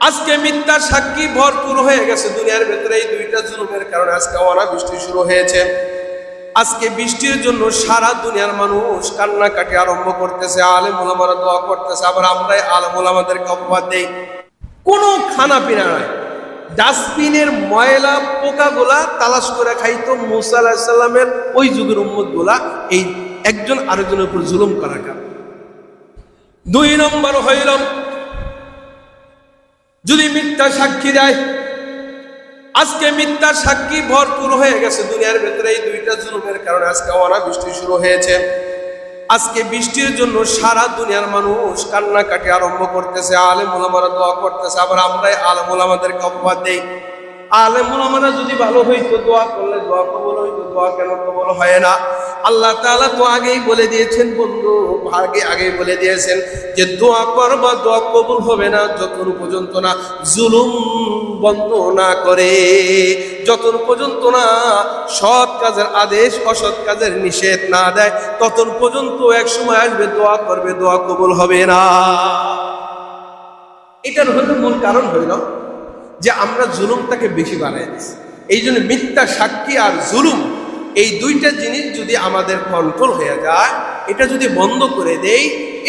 আজকে মিথ্যা সাক্ষী ভরপুর হয়ে গেছে দুনিয়ার ভেতরে এই দুইটা জুলুমের কারণে। আজকে অনাবৃষ্টি শুরু হয়েছে। আজকে বৃষ্টির জন্য সারা দুনিয়ার মানুষ কান্নাকাটি আরম্ভ করতেছে, আলেম ওলামারা দোয়া করতেছে। আবার আমরাই আলেম ওলামাদেরকে অপবাদ দেই। কোনো খানা পিনা নাই ডাস্টবিনের ময়লা, পোকাগুলা তালাশ করে খাইতো মুসা আলাহিসাল্লামের ওই যুগের উম্মতগুলা এই একজন আরেকজনের উপর জুলুম করার কারণে। দুই নম্বর হইল যদি মিথ্যা সাক্ষী দেয়, আজকে মিথ্যা সাক্ষী ভরপুর হয়ে গেছে দুনিয়ার ভেতরে, এই দুইটা জুলুমের কারণে আজকে অনাবৃষ্টি শুরু হয়েছে। আজকে বৃষ্টির জন্য সারা দুনিয়ার মানুষ কান্নাকাটি আরম্ভ করতেছে আলেম ওলামারা দোয়া করতেছে, আবার আমরাই আলেম ওলামাদেরকে অপবাদ দেই। আলেম ওলামারা যদি ভালো হইতো, দোয়া করলে দোয়া কবল হইতো। দোয়া কেন কবল হয় না? আল্লাহ তাআলা তো আগেই বলে দিয়েছেন, বন্ধু, আগে আগেই বলে দিয়েছেন যে দোয়া করবা, দোয়া কবুল হবে না যতক্ষণ পর্যন্ত না জুলুম বন্ধ না করে। যতক্ষণ পর্যন্ত না সৎ কাজের আদেশ, অসৎ কাজের নিষেধ না দেয় ততক্ষণ পর্যন্ত এক সময় আসবে, দোয়া করবে, দোয়া কবুল হবে না। এটার হয়তো মূল কারণ হইল যে আমরা জুলুমটাকে বেশি বানাই দিচ্ছি এই জন্য মিথ্যা সাক্ষী আর জুলুম এই দুইটা জিনিস যদি আমাদের কন্ট্রোল হয়ে যায়, এটা যদি বন্ধ করে দেই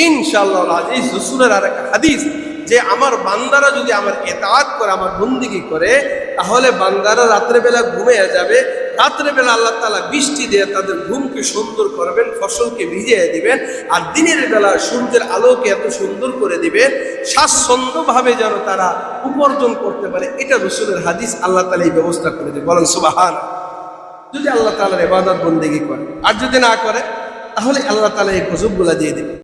ইনশাল্লাহ আজিজ রসুলের আর একটা হাদিস, যে আমার বান্দারা যদি আমার এতাত করে, আমার বন্দিগি করে, তাহলে বান্দারা রাত্রেবেলা ঘুমিয়ে যাবে। রাত্রেবেলা আল্লাহ তালা বৃষ্টি দিয়ে তাদের ঘুমকে সুন্দর করবেন, ফসলকে ভিজিয়ে দিবেন, আর দিনের বেলা সূর্যের আলোকে এত সুন্দর করে দিবেন, স্বাচ্ছন্দ্যভাবে যেন তারা উপার্জন করতে পারে, এটা রসুলের হাদিস, আল্লাহ তালা এই ব্যবস্থা করে দেবে বলেন সুবাহান যদি আল্লাহ তালার এবাদত বন্দেগি করে, আর যদি না করে, তাহলে আল্লাহ তালা এই গজবগুলা দিয়ে দেবে।